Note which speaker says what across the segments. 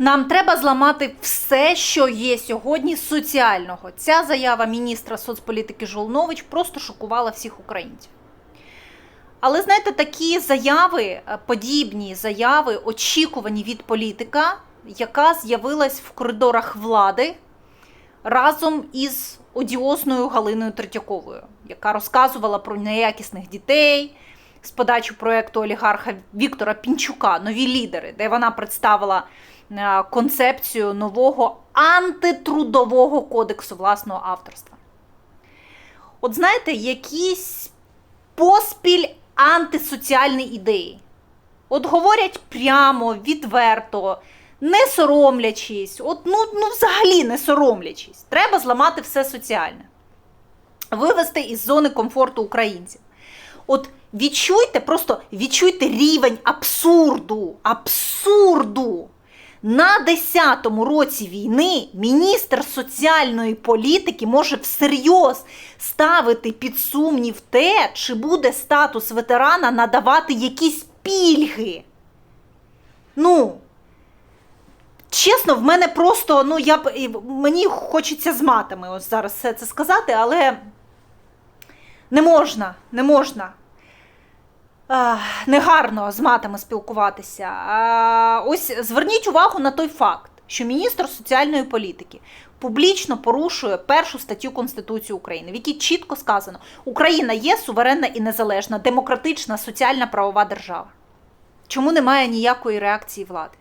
Speaker 1: Нам треба зламати все, що є сьогодні соціального. Ця заява міністра соцполітики Жолнович просто шокувала всіх українців. Але знаєте, такі заяви, е, подібні заяви, очікувані від політика, яка з'явилась в коридорах влади разом із одіозною Галиною Третьяковою, яка розказувала про неякісних дітей з подачі проєкту олігарха Віктора Пінчука Нові лідери, де вона представила концепцію нового антитрудового кодексу власного авторства. От знаєте, якісь поспіль антисоціальні ідеї. От говорять прямо, відверто, не соромлячись, от, ну, ну взагалі не соромлячись. Треба зламати все соціальне, вивести із зони комфорту українців. От відчуйте, просто відчуйте рівень абсурду, абсурду. На 10-му році війни міністр соціальної політики може всерйоз ставити під сумнів те, чи буде статус ветерана надавати якісь пільги. Ну, чесно, в мене просто, ну, я б мені хочеться з матами ось зараз все це сказати, але не можна, не можна. Негарно з матами спілкуватися. Ось зверніть увагу на той факт, що міністр соціальної політики публічно порушує першу статтю Конституції України, в якій чітко сказано, Україна є суверенна і незалежна, демократична, соціальна правова держава. Чому немає ніякої реакції влади?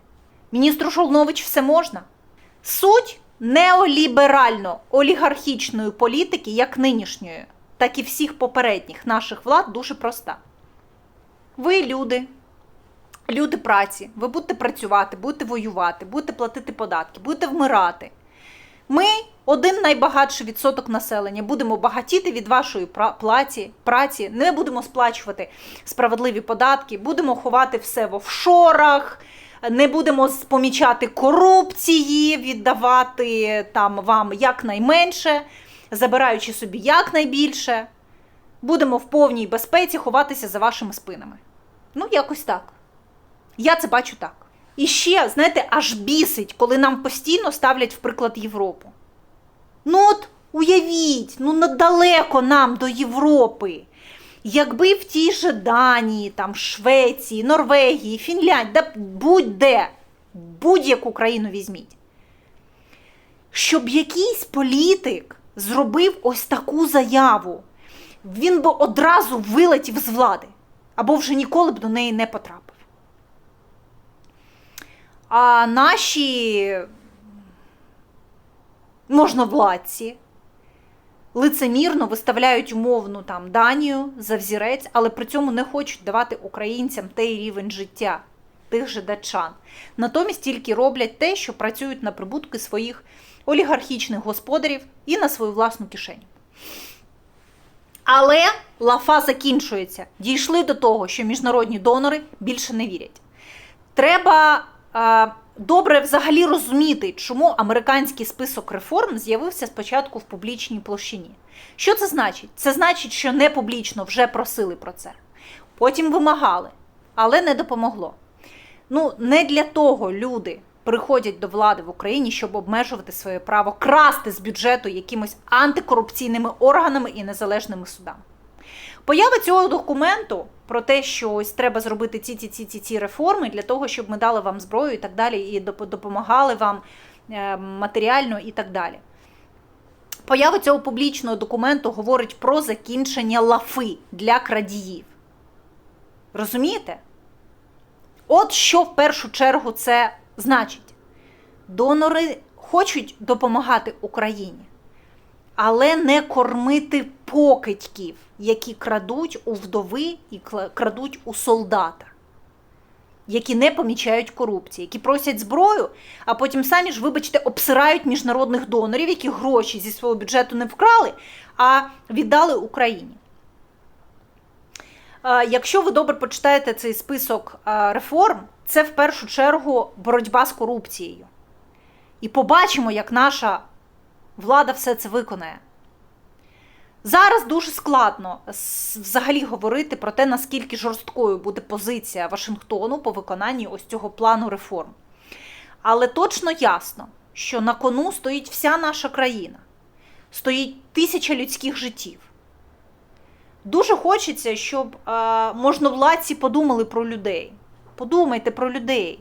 Speaker 1: Міністру Шолнович все можна. Суть неоліберально-олігархічної політики, як нинішньої, так і всіх попередніх наших влад, дуже проста. Ви люди, люди праці, ви будете працювати, будете воювати, будете платити податки, будете вмирати. Ми, один найбагатший відсоток населення, будемо багатіти від вашої пра- праці, не будемо сплачувати справедливі податки, будемо ховати все в офшорах, не будемо помічати корупції, віддавати там вам якнайменше, забираючи собі якнайбільше. Будемо в повній безпеці ховатися за вашими спинами. Ну, якось так. Я це бачу так. І ще, знаєте, аж бісить, коли нам постійно ставлять в приклад Європу. Ну от уявіть, ну недалеко нам до Європи. Якби в тій же Данії, там, Швеції, Норвегії, Фінляндії, да будь-де, будь-яку країну візьміть. Щоб якийсь політик зробив ось таку заяву, він би одразу вилетів з влади або вже ніколи б до неї не потрапив. А наші можновладці лицемірно виставляють умовну там Данію за взірець, але при цьому не хочуть давати українцям той рівень життя тих же датчан. Натомість тільки роблять те, що працюють на прибутки своїх олігархічних господарів і на свою власну кишеню. Але лафа закінчується. Дійшли до того, що міжнародні донори більше не вірять. Треба е, добре взагалі розуміти, чому американський список реформ з'явився спочатку в публічній площині. Що це значить? Це значить, що не публічно вже просили про це. Потім вимагали, але не допомогло. Ну, не для того люди приходять до влади в Україні, щоб обмежувати своє право красти з бюджету якимось антикорупційними органами і незалежними судами. Поява цього документу про те, що ось треба зробити ці ці ці ці ці реформи для того, щоб ми дали вам зброю і так далі, і допомагали вам е, матеріально і так далі. Поява цього публічного документу говорить про закінчення лафи для крадіїв. Розумієте? От що в першу чергу це значить. Донори хочуть допомагати Україні, але не кормити покидьків, які крадуть у вдови і крадуть у солдата, які не помічають корупції, які просять зброю, а потім самі ж, вибачте, обсирають міжнародних донорів, які гроші зі свого бюджету не вкрали, а віддали Україні. Якщо ви добре почитаєте цей список реформ, це в першу чергу боротьба з корупцією. І побачимо, як наша влада все це виконає. Зараз дуже складно взагалі говорити про те, наскільки жорсткою буде позиція Вашингтону по виконанні ось цього плану реформ. Але точно ясно, що на кону стоїть вся наша країна, стоїть тисяча людських життів. Дуже хочеться, щоб е, можновладці подумали про людей. Подумайте про людей.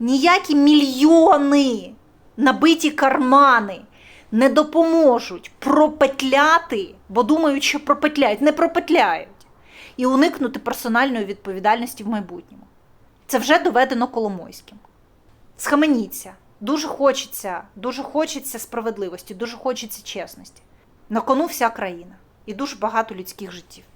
Speaker 1: Ніякі мільйони, набиті кармани не допоможуть пропетляти, бо думають, що пропетляють, не пропетляють, і уникнути персональної відповідальності в майбутньому. Це вже доведено Коломойським. Схаменіться. Дуже хочеться, дуже хочеться справедливості, дуже хочеться чесності. На кону вся країна і дуже багато людських життів.